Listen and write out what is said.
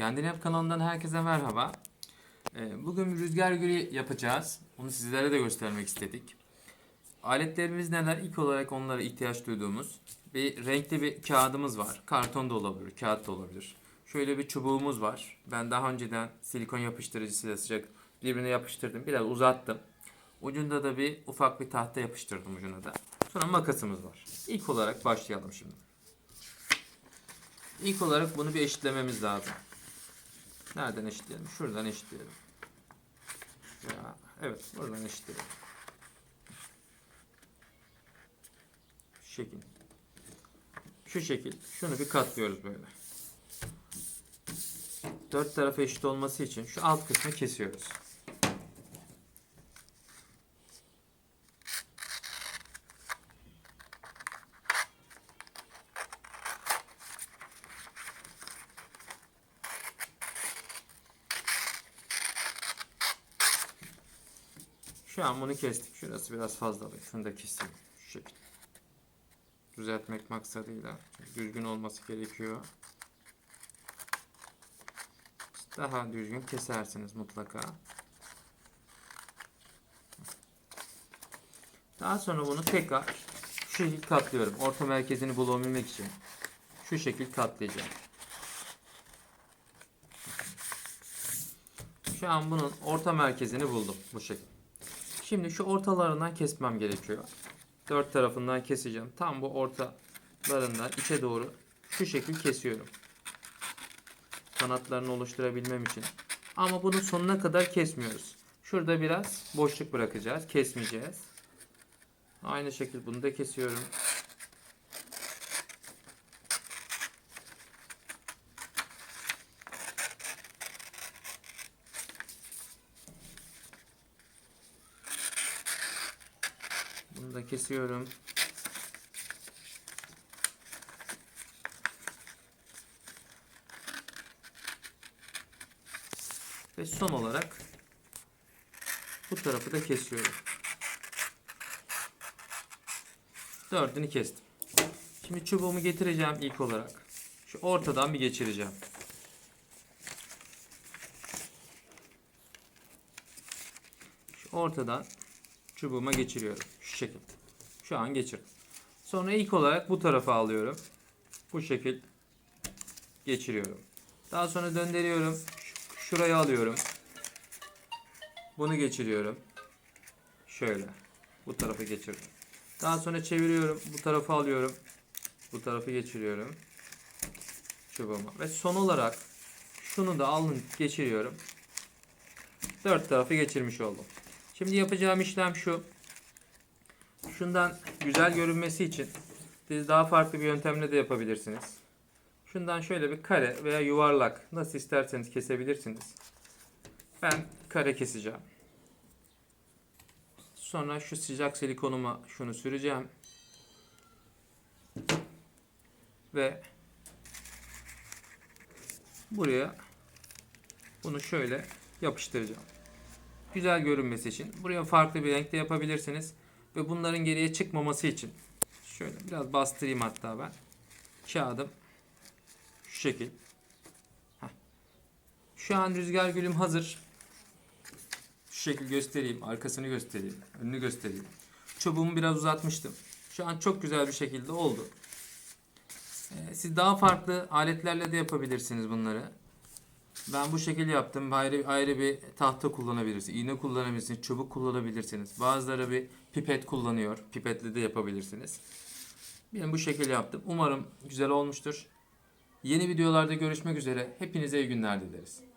Kendine Yap kanalından herkese merhaba. Ee, Bugün rüzgar gülü yapacağız. Bunu sizlere de göstermek istedik. Aletlerimiz neler? İlk olarak onlara ihtiyaç duyduğumuz bir renkli bir kağıdımız var. Karton da olabilir, kağıt da olabilir. Şöyle bir çubuğumuz var. Ben daha önceden silikon yapıştırıcısıyla sıcak birbirine yapıştırdım. Biraz uzattım. Ucunda da bir ufak bir tahta yapıştırdım ucuna da. Sonra makasımız var. İlk olarak başlayalım şimdi. İlk olarak bunu bir eşitlememiz lazım. Nereden eşitleyelim? Şuradan eşitleyelim. Ya, evet, buradan eşitleyelim. Şekil. Şu şekil. Şunu bir katlıyoruz böyle. Dört tarafı eşit olması için şu alt kısmı kesiyoruz. Şu an bunu kestik. Şurası biraz fazla. Şunu da keseyim. Şu şekilde. Düzeltmek maksadıyla. Düzgün olması gerekiyor. Daha düzgün kesersiniz mutlaka. Daha sonra bunu tekrar şu şekil katlıyorum. Orta merkezini bulabilmek için. Şu şekil katlayacağım. Şu an bunun orta merkezini buldum. Bu şekil. Şimdi şu ortalarından kesmem gerekiyor. Dört tarafından keseceğim. Tam bu ortalarından içe doğru şu şekil kesiyorum. Kanatlarını oluşturabilmem için. Ama bunu sonuna kadar kesmiyoruz. Şurada biraz boşluk bırakacağız. Kesmeyeceğiz. Aynı şekilde bunu da kesiyorum. Da kesiyorum. Ve son olarak bu tarafı da kesiyorum. Dördünü kestim. Şimdi çubuğumu getireceğim ilk olarak. Şu ortadan bir geçireceğim. Şu ortadan çubuğuma geçiriyorum. Şu şekilde. Şu an geçirdim. Sonra ilk olarak bu tarafa alıyorum. Bu şekil geçiriyorum. Daha sonra döndürüyorum. Şuraya alıyorum. Bunu geçiriyorum. Şöyle. Bu tarafa geçirdim. Daha sonra çeviriyorum. Bu tarafa alıyorum. Bu tarafı geçiriyorum. Çubuğuma. Ve son olarak şunu da alın geçiriyorum. Dört tarafı geçirmiş oldum. Şimdi yapacağım işlem şu. Şundan güzel görünmesi için siz daha farklı bir yöntemle de yapabilirsiniz. Şundan şöyle bir kare veya yuvarlak nasıl isterseniz kesebilirsiniz. Ben kare keseceğim. Sonra şu sıcak silikonuma şunu süreceğim. Ve buraya bunu şöyle yapıştıracağım. Güzel görünmesi için buraya farklı bir renkte yapabilirsiniz. Ve bunların geriye çıkmaması için şöyle biraz bastırayım hatta ben. Kağıdım şu şekil. Şu an rüzgar gülüm hazır. Şu şekil göstereyim. Arkasını göstereyim. Önünü göstereyim. Çubuğumu biraz uzatmıştım. Şu an çok güzel bir şekilde oldu. Ee, siz daha farklı aletlerle de yapabilirsiniz bunları. Ben bu şekil yaptım. Ayrı, ayrı bir tahta kullanabilirsiniz. iğne kullanabilirsiniz. Çubuk kullanabilirsiniz. Bazıları bir pipet kullanıyor. Pipetle de yapabilirsiniz. Ben bu şekil yaptım. Umarım güzel olmuştur. Yeni videolarda görüşmek üzere. Hepinize iyi günler dileriz.